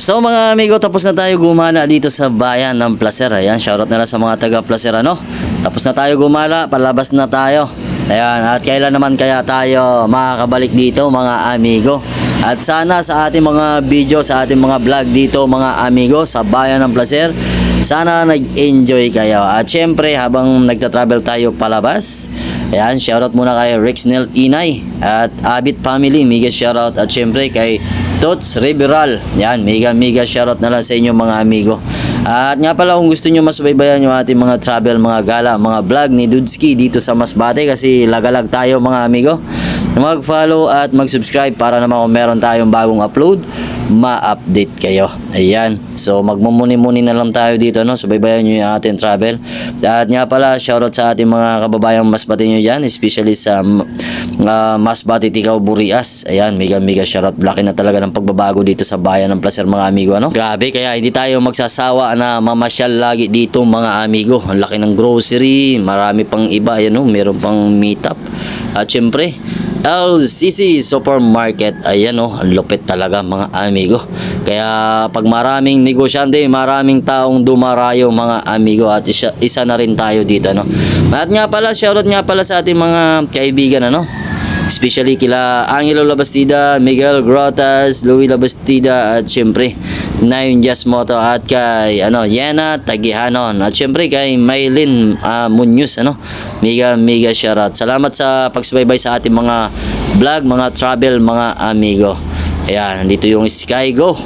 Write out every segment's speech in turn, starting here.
So mga amigo, tapos na tayo gumala dito sa bayan ng Placer. Ayan, shoutout na lang sa mga taga Placer ano. Tapos na tayo gumala, palabas na tayo. Ayan, at kailan naman kaya tayo makakabalik dito mga amigo. At sana sa ating mga video, sa ating mga vlog dito mga amigo sa bayan ng Placer, sana nag-enjoy kayo. At syempre, habang nagta-travel tayo palabas, ayan, shoutout muna kay Rexnel Inay at Abit Family, mega shoutout. At syempre kay Tots Riberal, yan, mega mega shoutout na lang sa inyo mga amigo. At nga pala kung gusto nyo masubaybayan yung ating mga travel, mga gala, mga vlog ni Dudski dito sa Masbate kasi lagalag tayo mga amigo. Mag-follow at mag-subscribe para naman kung meron tayong bagong upload, ma-update kayo. Ayan. So magmumuni-muni na lang tayo dito no. Subaybayan nyo yung ating travel. At nga pala shoutout sa ating mga kababayang Masbate nyo dyan, especially sa uh, Masbate Tikaw Burias. Ayan, mega mega shoutout. Laki na talaga ng pagbabago dito sa bayan ng Placer mga amigo ano. Grabe kaya hindi tayo magsasawa na mamasyal lagi dito mga amigo. Ang laki ng grocery, marami pang iba yan no. Meron pang meetup. At syempre, LCC Supermarket. Ayan oh, ang lupit talaga mga amigo. Kaya pag maraming negosyante, maraming taong dumarayo mga amigo at isa, isa na rin tayo dito no. At nga pala, shoutout nga pala sa ating mga kaibigan ano. Especially kila Angelo Labastida, Miguel Grotas, Louis Labastida at syempre Nayon Jasmoto at kay ano Yena Tagihanon at syempre kay Maylin uh, Munoz ano mega mega shoutout. Salamat sa pagsubaybay sa ating mga vlog, mga travel, mga amigo. Ayan, nandito yung Skygo.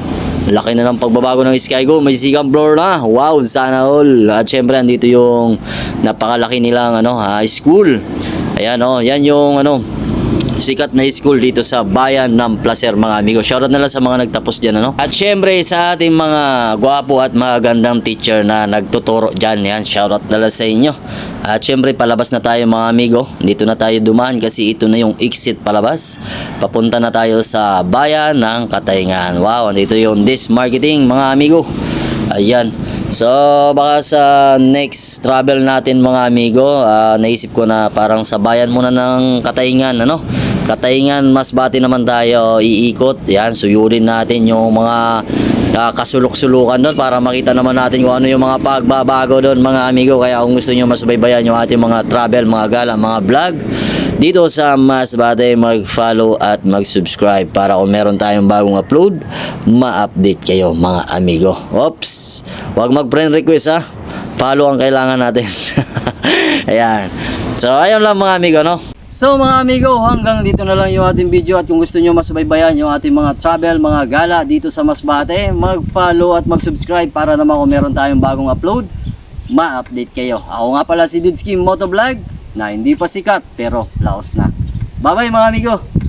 Laki na ng pagbabago ng Skygo. May sigang floor na. Wow, sana all. At syempre, andito yung napakalaki nilang ano, high school. Ayan, oh, yan yung ano, sikat na school dito sa bayan ng Placer mga amigo. Shoutout na lang sa mga nagtapos dyan ano. At syempre sa ating mga gwapo at magandang teacher na nagtuturo dyan. Yan, shoutout na lang sa inyo. At syempre palabas na tayo mga amigo. Dito na tayo dumaan kasi ito na yung exit palabas. Papunta na tayo sa bayan ng Katayngan. Wow, dito yung this marketing mga amigo. Ayan. So, baka sa next travel natin mga amigo, ah, naisip ko na parang sa bayan muna ng Katayngan, ano? Katayngan, mas bati naman tayo iikot. Yan, suyurin natin yung mga ah, kasulok-sulukan doon para makita naman natin kung ano yung mga pagbabago doon mga amigo. Kaya kung gusto nyo masubaybayan yung ating mga travel, mga gala, mga vlog, dito sa Masbate mag-follow at mag-subscribe para kung meron tayong bagong upload, ma-update kayo mga amigo. Oops! Huwag mag-friend request ha. Follow ang kailangan natin. Ayan. So, ayun lang mga amigo, no? So mga amigo, hanggang dito na lang yung ating video at kung gusto nyo masubaybayan yung ating mga travel, mga gala dito sa Masbate, mag-follow at mag-subscribe para naman kung meron tayong bagong upload, ma-update kayo. Ako nga pala si Dudski Motovlog na hindi pa sikat pero laos na. Bye bye mga amigo!